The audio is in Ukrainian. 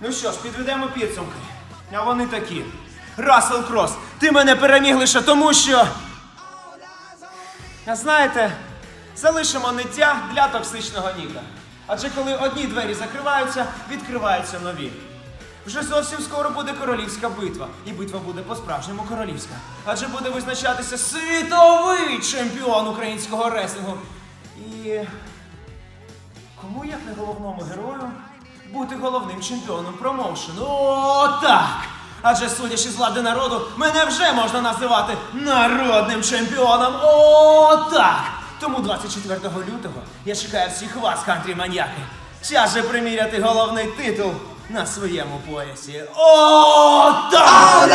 Ну що ж, підведемо підсумки. А вони такі. Расел Крос, ти мене переміг лише тому, що. Знаєте, залишимо ниття для токсичного ніка. Адже коли одні двері закриваються, відкриваються нові. Вже зовсім скоро буде королівська битва. І битва буде по-справжньому королівська. Адже буде визначатися світовий чемпіон українського реслінгу. І кому як не головному герою бути головним чемпіоном промоушену? О, так! Адже судячи з влади народу, мене вже можна називати народним чемпіоном. О, так! Тому 24 лютого я чекаю всіх вас, кантрі маньяки. Час же приміряти головний титул на своєму поясі. О, так! Ahora